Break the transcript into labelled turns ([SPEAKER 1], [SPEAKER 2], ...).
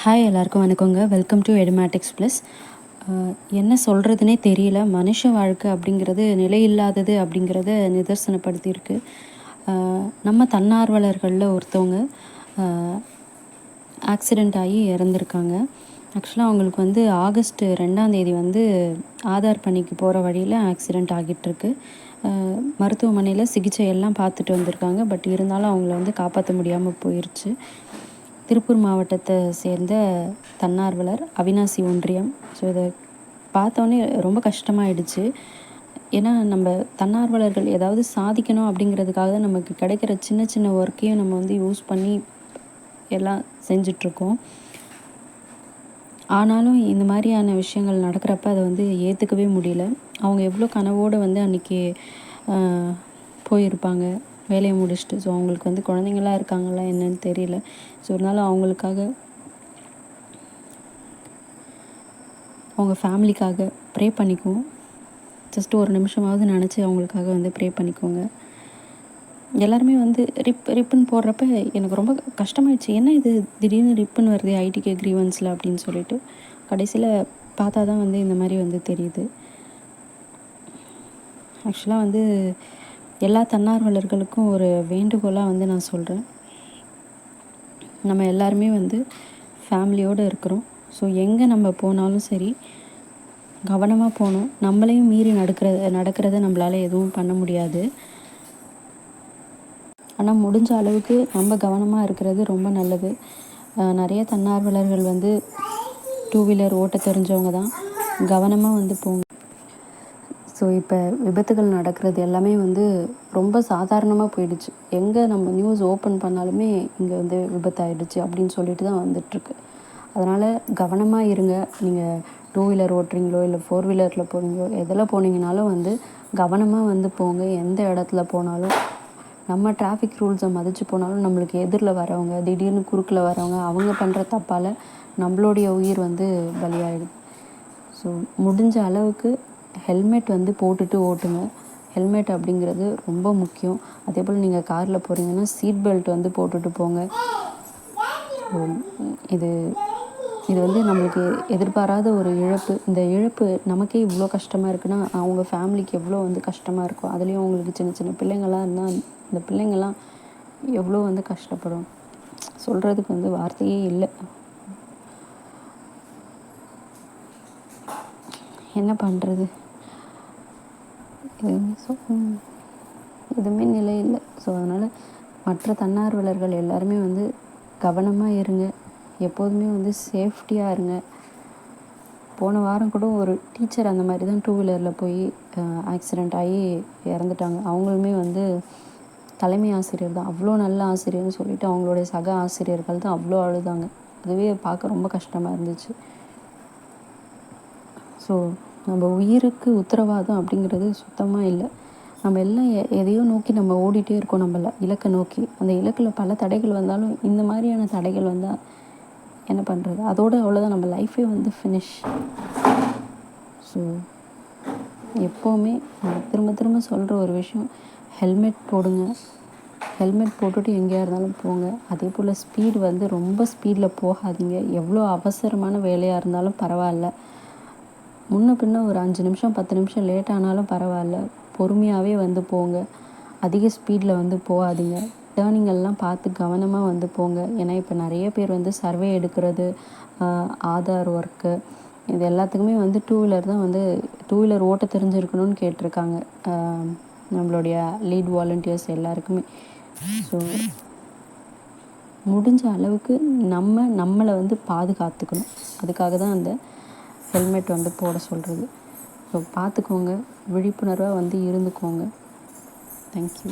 [SPEAKER 1] Hi எல்லாருக்கும் வணக்கங்க. Welcome to Edumatics plus என்ன சொல்கிறதுனே தெரியல. மனுஷ வாழ்க்கை அப்படிங்கிறது நிலையில்லாதது அப்படிங்கிறத நிதர்சனப்படுத்தியிருக்கு. நம்ம தன்னார்வலர்களில் ஒருத்தவங்க ஆக்சிடெண்ட் ஆகி இறந்துருக்காங்க. ஆக்சுவலாக அவங்களுக்கு வந்து ஆகஸ்ட் ரெண்டாம் தேதி வந்து ஆதார் பணிக்கு போகிற வழியில் ஆக்சிடெண்ட் ஆகிட்டுருக்கு. மருத்துவமனையில் சிகிச்சை எல்லாம் பார்த்துட்டு வந்திருக்காங்க. பட் இருந்தாலும் அவங்கள வந்து காப்பாற்ற முடியாமல் போயிடுச்சு திருப்பூர் மாவட்டத்தை சேர்ந்த தன்னார்வலர் அவினாசி ஒன்றியம். ஸோ இதை பார்த்தோன்னே ரொம்ப கஷ்டமாயிடுச்சு. ஏன்னா நம்ம தன்னார்வலர்கள் ஏதாவது சாதிக்கணும் அப்படிங்கிறதுக்காக தான் நமக்கு கிடைக்கிற சின்ன சின்ன ஒர்க்கையும் நம்ம வந்து யூஸ் பண்ணி எல்லாம் செஞ்சிட்ருக்கோம். ஆனாலும் இந்த மாதிரியான விஷயங்கள் நடக்கிறப்ப அதை வந்து ஏற்றுக்கவே முடியல. அவங்க எவ்வளோ கனவோடு வந்து அன்றைக்கி போயிருப்பாங்க. வேலையை முடிச்சுட்டு ஸோ அவங்களுக்கு வந்து குழந்தைங்களாம் இருக்காங்களா என்னன்னு தெரியல. ஸோ இருந்தாலும் அவங்களுக்காக அவங்க ஃபேமிலிக்காக ப்ரே பண்ணிக்குவோம். ஜஸ்ட் ஒரு நிமிஷமாவது நினச்சி அவங்களுக்காக வந்து ப்ரே பண்ணிக்கோங்க எல்லாருமே வந்து ரிப் ரிப்புன்னு போடுறப்ப எனக்கு ரொம்ப கஷ்டமாயிடுச்சு. என்ன இது? திடீர்னு ரிப்புன்னு வருது ஐடிகே கிரீவன்ஸில் அப்படின்னு சொல்லிட்டு. கடைசியில் பார்த்தா தான் வந்து இந்த மாதிரி வந்து தெரியுது. ஆக்சுவலாக வந்து எல்லா தன்னார்வலர்களுக்கும் ஒரு வேண்டுகோளாக வந்து நான் சொல்கிறேன் நம்ம எல்லாருமே வந்து ஃபேமிலியோடு இருக்கிறோம். ஸோ எங்கே நம்ம போனாலும் சரி கவனமாக போகணும். நம்மளையும் மீறி நடக்கிறத நடக்கிறத நம்மளால் எதுவும் பண்ண முடியாது. ஆனால் முடிஞ்ச அளவுக்கு நம்ம கவனமாக இருக்கிறது ரொம்ப நல்லது. நிறைய தன்னார்வலர்கள் வந்து டூ வீலர் ஓட்ட தெரிஞ்சவங்க தான். கவனமாக வந்து போங்க. ஸோ இப்போ விபத்துகள் நடக்கிறது எல்லாமே வந்து ரொம்ப சாதாரணமாக போயிடுச்சு. எங்கே நம்ம நியூஸ் ஓப்பன் பண்ணாலுமே இங்கே வந்து விபத்தாயிடுச்சு அப்படின்னு சொல்லிட்டு தான் வந்துட்டுருக்கு. அதனால் கவனமாக இருங்க. நீங்கள் டூ வீலர் ஓட்டுறீங்களோ இல்லை ஃபோர் வீலரில் போகிறீங்களோ எதில் போனீங்கனாலும் வந்து கவனமாக வந்து போங்க. எந்த இடத்துல போனாலும் நம்ம டிராஃபிக் ரூல்ஸை மதித்து போனாலும் நம்மளுக்கு எதிரில் வரவங்க திடீர்னு குறுக்கில் வரவங்க அவங்க பண்ணுற தப்பால் நம்மளுடைய உயிர் வந்து பலியாயிடுது. ஸோ முடிஞ்ச அளவுக்கு ஹெல்மெட் வந்து போட்டுட்டு ஓட்டுங்க ஹெல்மெட் அப்படிங்கிறது ரொம்ப முக்கியம். அதே போல் நீங்கள் காரில் போகிறீங்கன்னா சீட் பெல்ட் வந்து போட்டுட்டு போங்க. இது இது வந்து நம்மளுக்கு எதிர்பாராத ஒரு இழப்பு. இந்த இழப்பு நமக்கே இவ்வளோ கஷ்டமாக இருக்குன்னா அவங்க ஃபேமிலிக்கு எவ்வளோ வந்து கஷ்டமாக இருக்கும் அதுலேயும் அவங்களுக்கு சின்ன சின்ன பிள்ளைங்கள்லாம் இருந்தால் இந்த பிள்ளைங்கள்லாம் எவ்வளோ வந்து கஷ்டப்படும். சொல்கிறதுக்கு வந்து வார்த்தையே இல்லை. என்ன பண்ணுறது எதுவுமே ஸோ எதுவுமே நிலை இல்லை. ஸோ அதனால் மற்ற தன்னார்வலர்கள் எல்லாருமே வந்து கவனமாக இருங்க. எப்போதுமே வந்து சேஃப்டியாக இருங்க. போன வாரம் கூட ஒரு டீச்சர் அந்த மாதிரி தான் டூ வீலரில் போய் ஆக்சிடெண்ட் ஆகி இறந்துட்டாங்க. அவங்களுமே வந்து தலைமை ஆசிரியர் தான். அவ்வளோ நல்ல ஆசிரியர்னு சொல்லிட்டு அவங்களுடைய சக ஆசிரியர்கள் தான் அவ்வளோ அழுதாங்க. அதுவே பார்க்க ரொம்ப கஷ்டமாக இருந்துச்சு. ஸோ நம்ம உயிருக்கு உத்தரவாதம் அப்படிங்கிறது சுத்தமாக இல்லை. நம்ம எல்லாம் எதையோ நோக்கி நம்ம ஓடிட்டே இருக்கோம் நம்மள இலக்கை நோக்கி. அந்த இலக்கில் பல தடைகள் வந்தாலும் இந்த மாதிரியான தடைகள் வந்தால் என்ன பண்ணுறது அதோட அவ்வளோதான் நம்ம லைஃபே வந்து ஃபினிஷ் ஸோ எப்போவுமே நான் திரும்ப திரும்ப சொல்கிற ஒரு விஷயம் ஹெல்மெட் போடுங்க. ஹெல்மெட் போட்டுட்டு எங்கேயா இருந்தாலும் போங்க. அதே போல் ஸ்பீடு வந்து ரொம்ப ஸ்பீடில் போகாதீங்க. எவ்வளோ அவசரமான வேலையாக இருந்தாலும் பரவாயில்ல. முன்ன பின்ன ஒரு அஞ்சு நிமிஷம் பத்து நிமிஷம் லேட் ஆனாலும் பரவாயில்ல. பொறுமையாகவே வந்து போங்க. அதிக ஸ்பீடில் வந்து போகாதீங்க. டேர்னிங் எல்லாம் பார்த்து கவனமாக வந்து போங்க. ஏன்னா இப்போ நிறைய பேர் வந்து சர்வே எடுக்கிறது ஆதார் ஒர்க்கு இது எல்லாத்துக்குமே வந்து டூ வீலர் தான் வந்து டூ வீலர் ஓட்ட தெரிஞ்சிருக்கணும்னு கேட்டிருக்காங்க. நம்மளுடைய லீட் வாலண்டியர்ஸ் எல்லாருக்குமே. ஸோ முடிஞ்ச அளவுக்கு நம்ம நம்மளை வந்து பாதுகாத்துக்கணும். அதுக்காக தான் அந்த ஹெல்மெட் வந்து போட சொல்கிறது ஸோ பார்த்துக்கோங்க விழிப்புணர்வாக வந்து இருந்துக்கோங்க. தேங்க்யூ